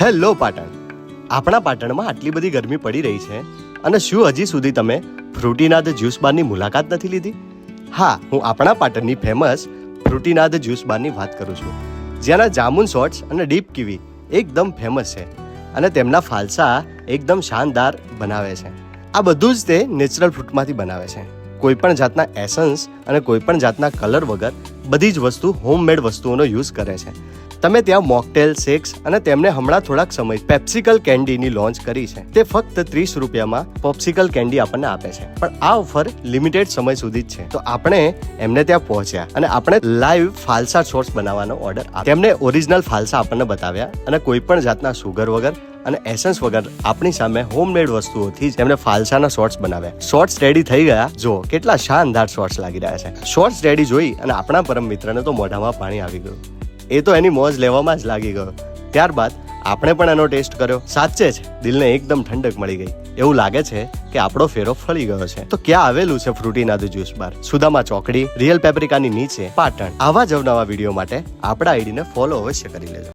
Hello Patan. આપણા પાટણમાં આટલી બધી ગરમી પડી રહી છે અને શું હજી સુધી તમે ફ્રૂટીનાદ જ્યુસ બારની મુલાકાત નથી લીધી? હા, હું આપણા પાટણની ફેમસ ફ્રૂટીનાદ જ્યુસ બારની વાત કરું છું. જ્યાંના જામુન શોર્ટ્સ અને ડીપ કીવી એકદમ ફેમસ છે અને તેમના ફાલસા એકદમ શાનદાર બનાવે છે. આ બધું જ તે નેચરલ ફ્રૂટમાંથી બનાવે છે. કોઈ પણ જાતના એસન્સ અને કોઈ પણ જાતના કલર વગર બધી જ વસ્તુ હોમમેડ વસ્તુઓનો યુઝ કરે છે. તમે ત્યાં મોકટેલ શેક્સ અને તેમને હમણાં થોડાક સમય પેપ્સિકલ કેન્ડીની લોન્ચ કરી છે. તે ફક્ત ત્રીસ રૂપિયામાં પોપ્સિકલ કેન્ડી આપણને આપે છે. પણ આ ઓફર લિમિટેડ સમય સુધી જ છે. તો આપણે એમને ત્યાં પહોંચ્યા અને આપણે લાઈવ ફાલસા શોર્ટ્સ બનાવવાનો ઓર્ડર તેમને ઓરિજિનલ ફાલસા આપણને બતાવ્યા અને કોઈ પણ જાતના સુગર વગર અને એસન્સ વગર આપણી સામે હોમમેડ વસ્તુઓથી જ એમણે ફાલસાના શોર્ટ્સ બનાવ્યા. શોર્ટ્સ રેડી થઈ ગયા. જો કેટલા શાનદાર શોર્ટ્સ લાગી રહ્યા છે. શોર્ટ્સ રેડી જોઈ અને આપણા પરમ મિત્રને તો મોઢામાં પાણી આવી ગયું. એ તો એની મોજ લેવામાં જ લાગી ગયો. ત્યારબાદ આપણે પણ એનો ટેસ્ટ કર્યો. સાચે જ દિલને એકદમ ઠંડક મળી ગઈ. એવું લાગે છે કે આપણો ફેરો ફળી ગયો છે. તો ક્યાં આવેલું છે ફ્રૂટીનાદુ જ્યુસ બાર? સુદામા ચોકડી, રિયલ પેપ્રિકાની નીચે, પાટણ. આવા જ નવા વીડિયો માટે આપણા આઈડીને ફોલો અવશ્ય કરી લેજો.